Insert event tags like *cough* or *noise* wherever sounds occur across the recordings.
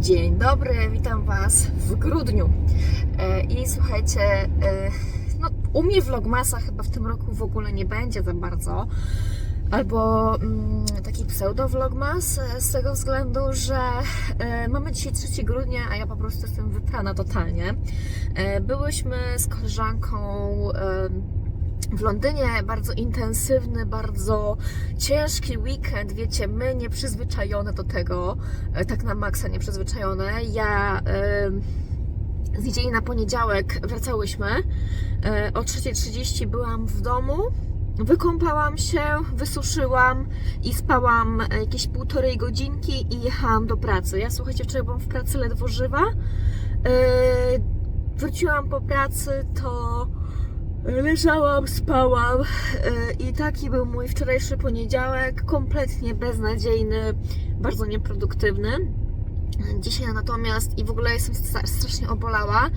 Dzień dobry, witam Was w grudniu. E, I słuchajcie, e, no, u mnie vlogmasa chyba w tym roku w ogóle nie będzie za bardzo. Albo mm, taki pseudo-vlogmas e, z tego względu, że mamy dzisiaj 3 grudnia, a ja po prostu jestem wyprana totalnie. Byłyśmy z koleżanką w Londynie bardzo intensywny, bardzo ciężki weekend. Wiecie, my nieprzyzwyczajone do tego, e, tak na maksa nieprzyzwyczajone. Ja e, z niedzieli na poniedziałek wracałyśmy. E, o 3.30 byłam w domu. Wykąpałam się, wysuszyłam i spałam jakieś półtorej godzinki i jechałam do pracy. Ja słuchajcie, wczoraj byłam w pracy ledwo żywa. E, Wróciłam po pracy, to leżałam, spałam e, i taki był mój wczorajszy poniedziałek, kompletnie beznadziejny, bardzo nieproduktywny. Dzisiaj natomiast i w ogóle jestem strasznie obolała.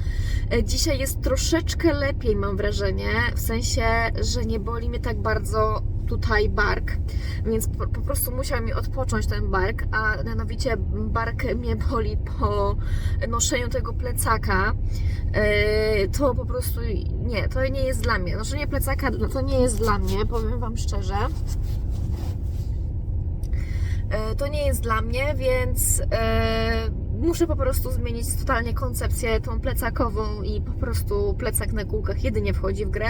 E, Dzisiaj jest troszeczkę lepiej, mam wrażenie, w sensie, że nie boli mnie tak bardzo tutaj bark, więc po, po prostu musiał mi odpocząć ten bark, a mianowicie bark mnie boli po noszeniu tego plecaka. E, To po prostu nie, to nie jest dla mnie. Noszenie plecaka no to nie jest dla mnie, powiem Wam szczerze. E, To nie jest dla mnie, więc e, muszę po prostu zmienić totalnie koncepcję tą plecakową i po prostu plecak na kółkach jedynie wchodzi w grę,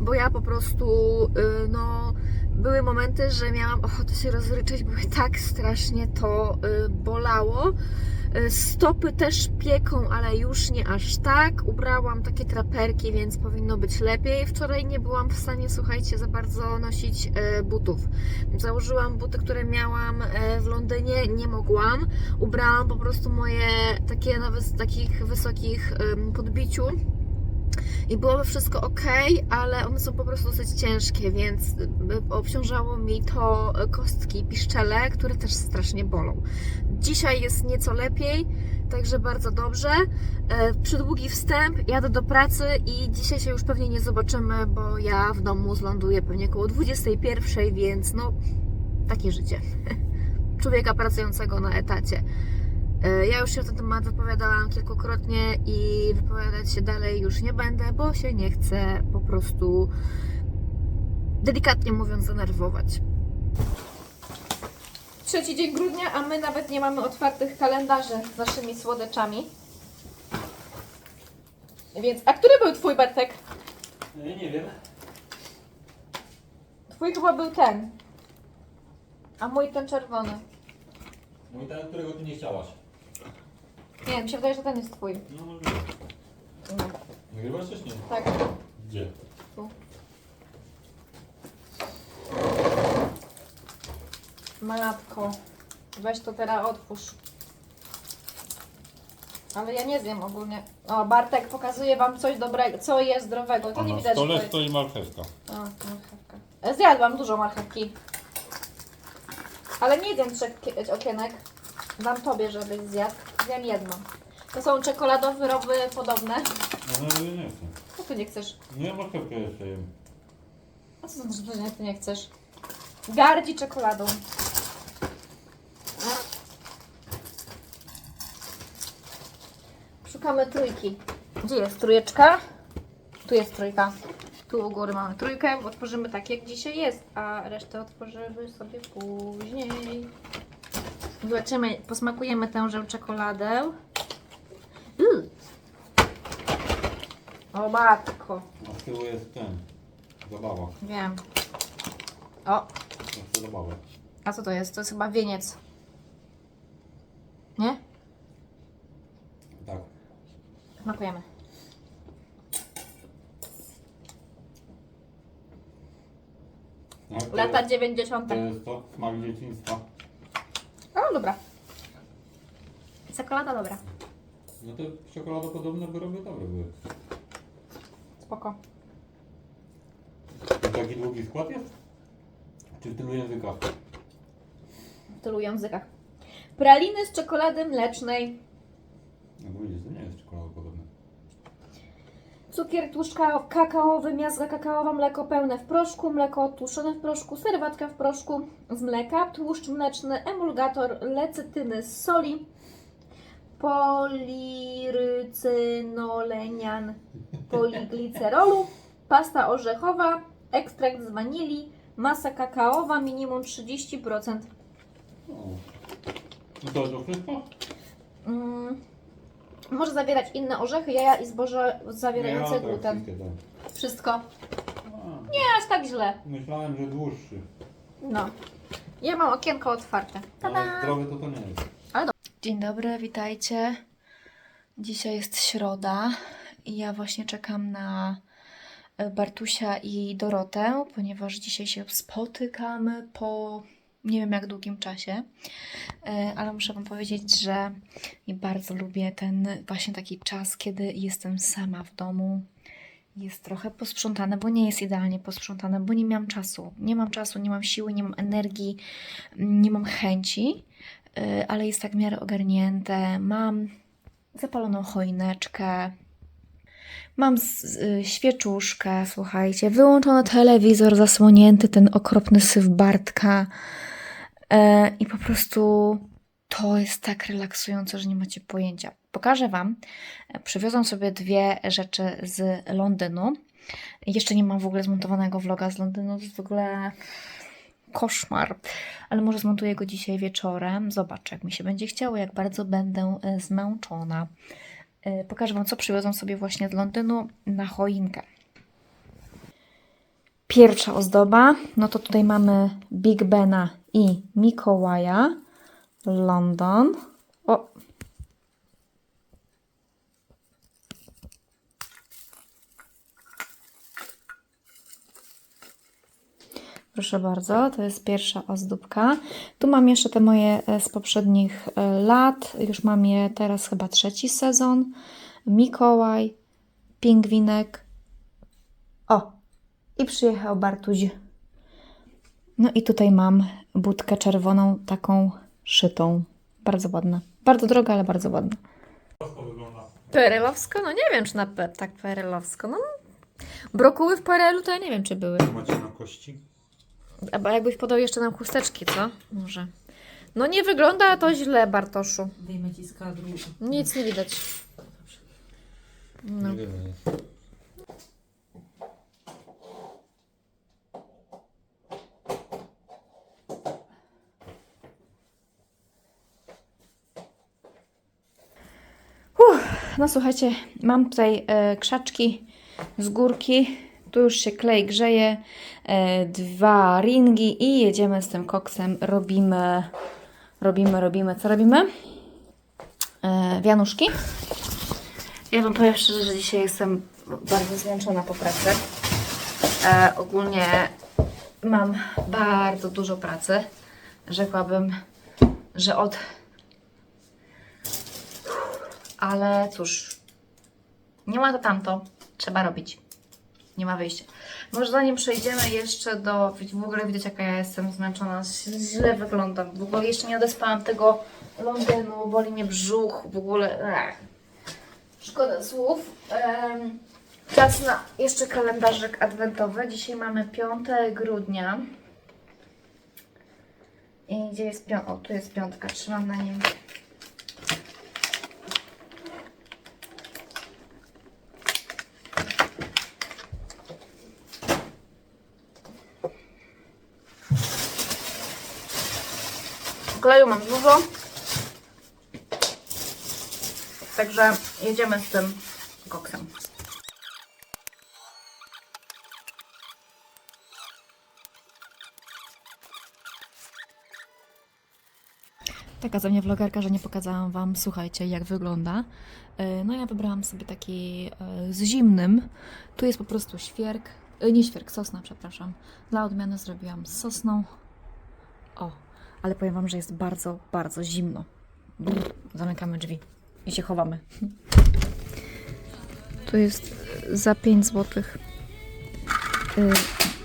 bo ja po prostu e, no były momenty, że miałam ochotę się rozryczeć, bo tak strasznie to e, bolało. E, Stopy też pieką, ale już nie aż tak. Ubrałam takie traperki, więc powinno być lepiej. Wczoraj nie byłam w stanie, słuchajcie, za bardzo nosić e, butów. Założyłam buty, które miałam e, w Londynie, nie mogłam. Ubrałam po prostu moje takie na wys- takich wysokich podbiciu. I byłoby wszystko ok, ale one są po prostu dosyć ciężkie, więc y, obciążało mi to y, kostki, piszczele, które też strasznie bolą. Dzisiaj jest nieco lepiej, także bardzo dobrze. E, Przydługi wstęp, jadę do pracy i dzisiaj się już pewnie nie zobaczymy, bo ja w domu zląduję pewnie około 21, więc no, takie życie. *laughs* Człowieka pracującego na etacie. E, Ja już się na ten temat wypowiadałam kilkukrotnie i wypowiadać się dalej już nie będę, bo się nie chcę po prostu, delikatnie mówiąc, denerwować. Trzeci dzień grudnia, a my nawet nie mamy otwartych kalendarzy z naszymi słodeczami. Więc, a który był Twój Bartek? Nie, nie wiem. Twój chyba był ten. A mój ten czerwony. Mój ten, którego ty nie chciałaś. Nie, mi się wydaje, że ten jest Twój. No może. No, Nagrywasz też nie? tak. Gdzie? Tu. Matko, weź to teraz otwórz. Ale ja nie zjem ogólnie. O, Bartek pokazuje Wam coś dobrego, co jest zdrowego. To A nie na widać. stole to stoi marchewka. O, marchewka. E, Zjadłam dużo marchewki. Ale nie zjem trzech kie- okienek. Dam Tobie, żebyś zjadł. Zjem jedno. To są czekoladowe wyroby podobne. No ale ja nie chcę. Co Ty nie chcesz? No ja marchewkę jeszcze jem. A co znaczy, że ty nie chcesz? Gardzi czekoladą. Szukamy trójki. Gdzie jest trójeczka? Tu jest trójka. Tu u góry mamy trójkę. Otworzymy tak, jak dzisiaj jest, a resztę otworzymy sobie później. Zobaczymy, posmakujemy tęże czekoladę. Yy. O matko, A z tyłu jest ten. Zabawa. wiem. O, zabawę. A co to jest? To jest chyba wieniec. Nie? Tak. Smakujemy. No, to Lata jest- 90. To jest to smak dzieciństwa. Dobra. Czekolada dobra. No te czekoladopodobne wyroby dobre były. Spoko. I taki długi skład jest? Czy w tylu językach? W tylu językach. Praliny z czekolady mlecznej. No to widzisz, to nie jest czekoladopodobne. Cukier, tłuszcz ka- kakaowy, miazga kakaowa, mleko pełne w proszku, mleko tłuszczone w proszku, serwatka w proszku z mleka, tłuszcz mleczny, emulgator, lecytyny z soli, polirycynolenian poliglicerolu, pasta orzechowa, ekstrakt z wanilii, masa kakaowa minimum 30%. O. No to wszystko? Mm, może zawierać inne orzechy, jaja i zboże zawierające Ja tak, gluten. tak. Wszystko. A, Nie aż tak źle. Myślałem, że dłuższy. No. Ja mam okienko otwarte. Ale zdrowy to to nie jest. Dzień dobry, witajcie. Dzisiaj jest środa i ja właśnie czekam na e, Bartusia i Dorotę, ponieważ dzisiaj się spotykamy po nie wiem jak długim czasie, E, ale muszę Wam powiedzieć, że bardzo lubię ten właśnie taki czas, kiedy jestem sama w domu. Jest trochę posprzątane, bo nie jest idealnie posprzątane, bo nie miałam czasu. Nie mam czasu, nie mam siły, nie mam energii, nie mam chęci y, ale jest tak w miarę ogarnięte. Mam zapaloną choineczkę, mam y, świeczuszkę, słuchajcie, wyłączony telewizor, zasłonięty ten okropny syf Bartka E, i po prostu to jest tak relaksujące, że nie macie pojęcia. Pokażę Wam. E, Przywiozłam sobie dwie rzeczy z Londynu. Jeszcze nie mam w ogóle zmontowanego vloga z Londynu, to jest w ogóle koszmar ale może zmontuję go dzisiaj wieczorem. Zobaczę, jak mi się będzie chciało, jak bardzo będę e, zmęczona. E, Pokażę Wam, co przywiozłam sobie właśnie z Londynu na choinkę. Pierwsza ozdoba, no to tutaj mamy Big Bena i Mikołaja, London. O! Proszę bardzo, to jest pierwsza ozdóbka. Tu mam jeszcze te moje e, z poprzednich e, lat. Już mam je teraz chyba trzeci sezon. Mikołaj, pingwinek. O! I przyjechał Bartuś. No i tutaj mam budkę czerwoną, taką szytą. Bardzo ładna. Bardzo droga, ale bardzo ładna. Perelowsko? No nie wiem, czy na pe- tak perelowsko. No, brokuły w Perelu to ja nie wiem, czy były. Macie na kości? A jakbyś podał jeszcze nam chusteczki, co? Może. No nie wygląda to źle, Bartoszu. Wyjmę ci z kadru. Nic nie widać. No. Nie wiem. No słuchajcie, mam tutaj e, krzaczki z górki. Tu już się klej grzeje. E, dwa ringi i jedziemy z tym koksem. Robimy, robimy, robimy. Co robimy? E, wianuszki. Ja Wam powiem szczerze, że dzisiaj jestem bardzo zmęczona po pracy. E, ogólnie mam bardzo dużo pracy. Rzekłabym, że od ale cóż, nie ma to tamto, trzeba robić. Nie ma wyjścia. Może zanim przejdziemy jeszcze do. W ogóle widać, jaka ja jestem zmęczona, źle wyglądam. W ogóle jeszcze nie odespałam tego Londynu, boli mnie brzuch, w ogóle. Ech. Szkoda słów. Em, czas na jeszcze kalendarzyk adwentowy. Dzisiaj mamy 5 grudnia. I gdzie jest piątka? O, tu jest piątka, trzymam na nim. Kleju mam dużo. Także jedziemy z tym koksem. Taka ze mnie vlogerka, że nie pokazałam Wam, słuchajcie, jak wygląda. E, No ja wybrałam sobie taki e, z zimnym. Tu jest po prostu świerk, e, nie świerk, sosna, przepraszam. Dla odmiany zrobiłam z sosną. O, ale powiem Wam, że jest bardzo, bardzo zimno. Brr, zamykamy drzwi i się chowamy. Tu jest za 5 zł.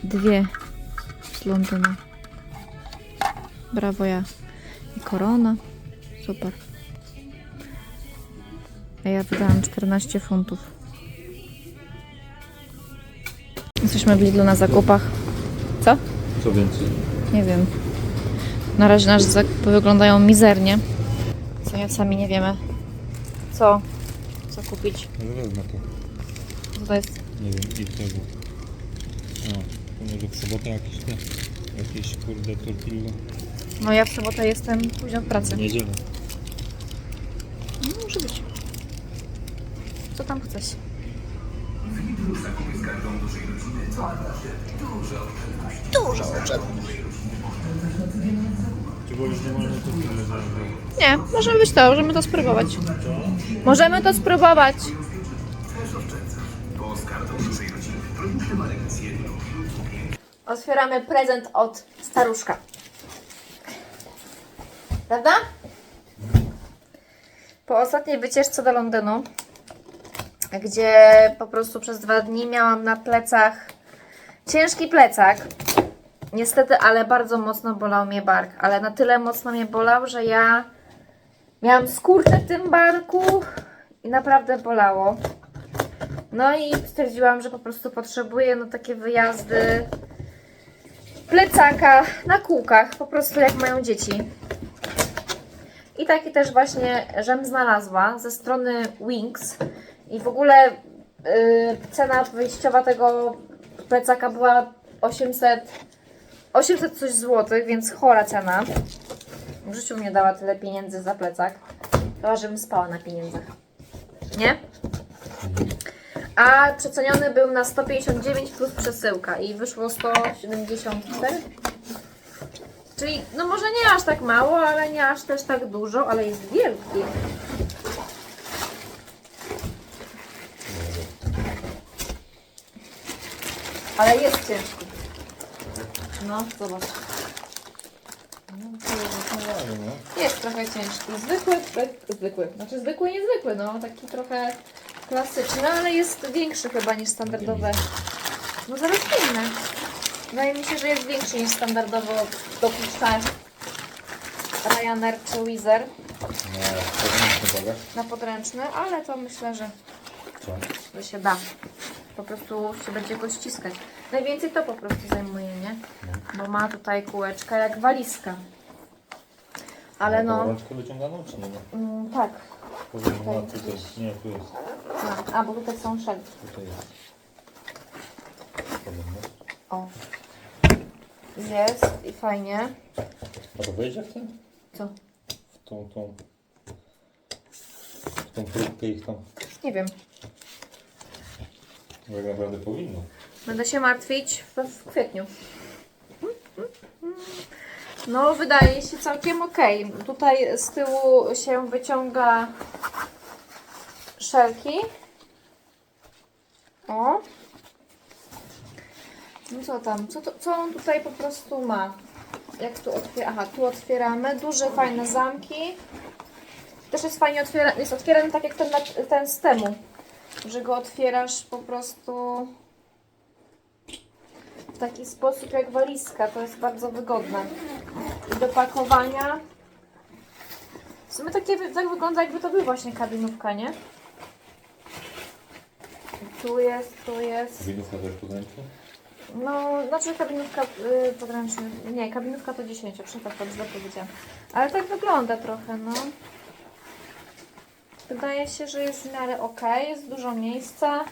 Dwie z Londynu. Brawo ja. I korona. Super. A ja wydałam 14 funtów. Jesteśmy w Lidlu na zakupach. Co? Co więcej? Nie wiem. Na razie nasze zakupy wyglądają mizernie. Co ja sami nie wiemy, Co? Co kupić? No wezmę to. Co to jest? Nie wiem, i tego. A, to może w sobotę jakieś te, jakieś kurde tortillo. No ja w sobotę jestem późno w pracy. Niedzielę. No, może być. Co tam chcesz? Dużo oszczędności. Tortillę zrobić? Nie, możemy być to, możemy to spróbować. Możemy to spróbować. Otwieramy prezent od staruszka. Prawda? Po ostatniej wycieczce do Londynu, gdzie po prostu przez dwa dni miałam na plecach ciężki plecak. Niestety, ale bardzo mocno bolał mnie bark. Ale na tyle mocno mnie bolał, że ja miałam skurcze w tym barku i naprawdę bolało. No i stwierdziłam, że po prostu potrzebuję no takie wyjazdy plecaka na kółkach, po prostu jak mają dzieci. I taki też właśnie żem znalazła ze strony Wings. I w ogóle yy, cena wyjściowa tego plecaka była 800, 800 coś złotych, więc chora cena. W życiu nie dała tyle pieniędzy za plecak. Chyba, żebym spała na pieniądzach. Nie? A przeceniony był na 159 plus przesyłka i wyszło 174. Czyli, no może nie aż tak mało, ale nie aż też tak dużo, ale jest wielki. Ale jest ciężki. No, zobacz. Jest trochę ciężki. Zwykły, zwykły. Znaczy zwykły, niezwykły, no. Taki trochę klasyczny, ale jest większy chyba niż standardowe. No zaraz inne. Wydaje mi się, że jest większy niż standardowo dopuszcza Ryanair czy No, bagaż. na podręczny, ale to myślę, że, Co? że się da. Po prostu się będzie go ściskać. Najwięcej to po prostu zajmuje, nie? Bo ma tutaj kółeczka jak walizka. Ale no, Rączkę wyciąganą czy nie? mm, tak. Powiem, tutaj, nie, tu jest. No. A, bo tutaj są szelki. Tutaj jest. Podobno. O. Jest i fajnie. A to wejdzie w ten? Co? W tą, tą... W tą próbkę ich tam. Nie wiem. Tak naprawdę powinno. Będę się martwić w, kwietniu. No, wydaje się całkiem ok. Tutaj z tyłu się wyciąga szelki. O. No co tam? Co, to, co on tutaj po prostu ma? Jak tu otwiera? Aha, tu otwieramy. Duże, fajne zamki. Też jest fajnie otwierany. Jest otwierany tak jak ten, ten z temu. Że go otwierasz po prostu w taki sposób jak walizka. To jest bardzo wygodne. I do pakowania. W sumie takie tak wygląda jakby to był właśnie kabinówka, nie? Tu jest, tu jest. Winówka też podręczna? No, znaczy kabinówka y, podręczna. Nie, kabinówka to 10, przepraszam, to źle powiedziałam. Ale tak wygląda trochę, no. Wydaje się, że jest w miarę ok, jest dużo miejsca.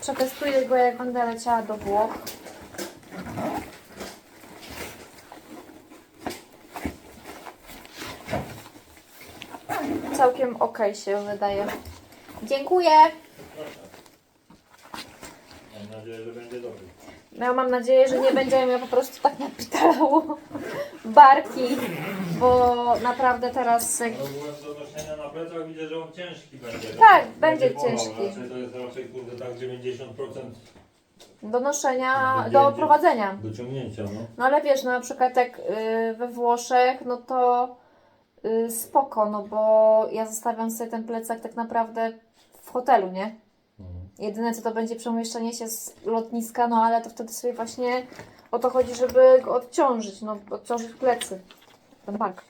Przetestuję go, jak będę leciała do Włoch. Całkiem ok się wydaje. Dziękuję. Mam nadzieję, że będzie dobry. Ja mam nadzieję, że nie będzie mnie po prostu tak napitalało barki, bo naprawdę teraz byłem do noszenia na plecach, widzę, że on ciężki będzie. Tak, będzie bolał. ciężki. Znaczy to jest raczej kurde tak 90% do noszenia, Będzie- do prowadzenia. do ciągnięcia, no. No ale wiesz, no na przykład jak y, we Włoszech, no to y, spoko, no bo ja zostawiam sobie ten plecak tak naprawdę w hotelu, nie? Mhm. Jedyne co to będzie przemieszczanie się z lotniska, no ale to wtedy sobie właśnie o to chodzi, żeby go odciążyć, no odciążyć plecy, ten bark.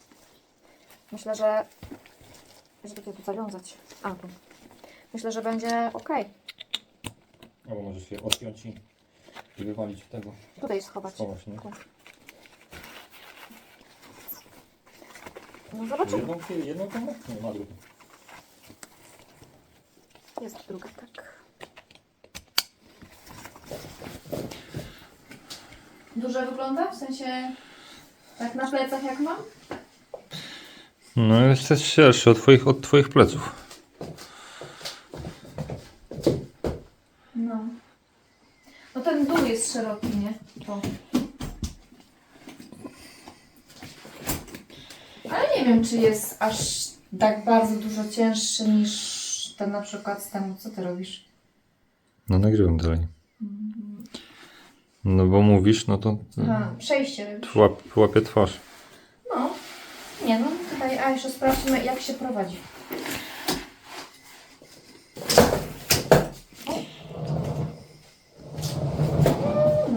Myślę, że... Żeby to tu zawiązać. A, tu. Myślę, że będzie ok. Albo możesz się odpiąć i, i wywalić w tego. Tutaj schować. Schować, nie? Tu. No zobaczymy. Jedną, jedną tą? Nie, ma drugą. Jest druga, tak. Duże wygląda? W sensie tak na plecach jak mam? No jesteś szerszy od twoich, od twoich pleców. No. No ten dół jest szeroki, nie? To. Ale nie wiem, czy jest aż tak bardzo dużo cięższy niż ten na przykład z tam. Co ty robisz? No nagrywam dalej. No bo mówisz, no to Aha, przejście robisz. łap, łapie twarz. No. Nie no, tutaj, a jeszcze sprawdźmy jak się prowadzi.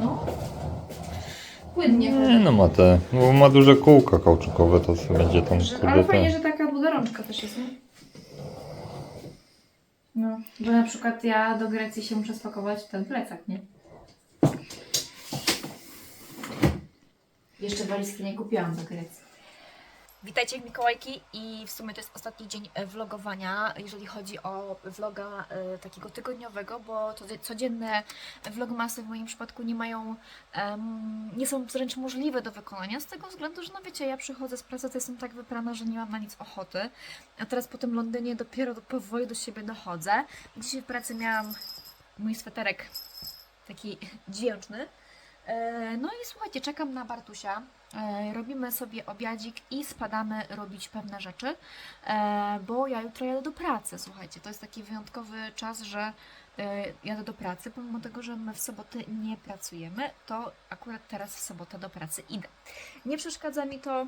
No. Płynnie Nie no ma te, bo ma duże kółka kauczukowe, to sobie będzie tam Że, kurde ale fajnie, te. że taka buderączka też jest, nie? No, bo na przykład ja do Grecji się muszę spakować w ten plecak, nie? Jeszcze walizki nie kupiłam do Grecji. Witajcie Mikołajki i w sumie to jest ostatni dzień e, vlogowania, jeżeli chodzi o vloga e, takiego tygodniowego, bo to codzienne vlogmasy w moim przypadku nie mają, nie są wręcz możliwe do wykonania z tego względu, że no wiecie, ja przychodzę z pracy, to jestem tak wyprana, że nie mam na nic ochoty, a teraz po tym Londynie dopiero do, powoli do siebie dochodzę. Dzisiaj w pracy miałam mój sweterek taki *laughs* dźwięczny, No i słuchajcie, czekam na Bartusia. E, Robimy sobie obiadzik i spadamy robić pewne rzeczy, e, bo ja jutro jadę do pracy. Słuchajcie, to jest taki wyjątkowy czas, że e, jadę do pracy, pomimo tego, że my w soboty nie pracujemy, to akurat teraz w sobotę do pracy idę. Nie przeszkadza mi to,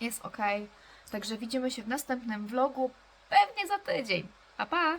jest ok. Także widzimy się w następnym vlogu, pewnie za tydzień. Pa, pa!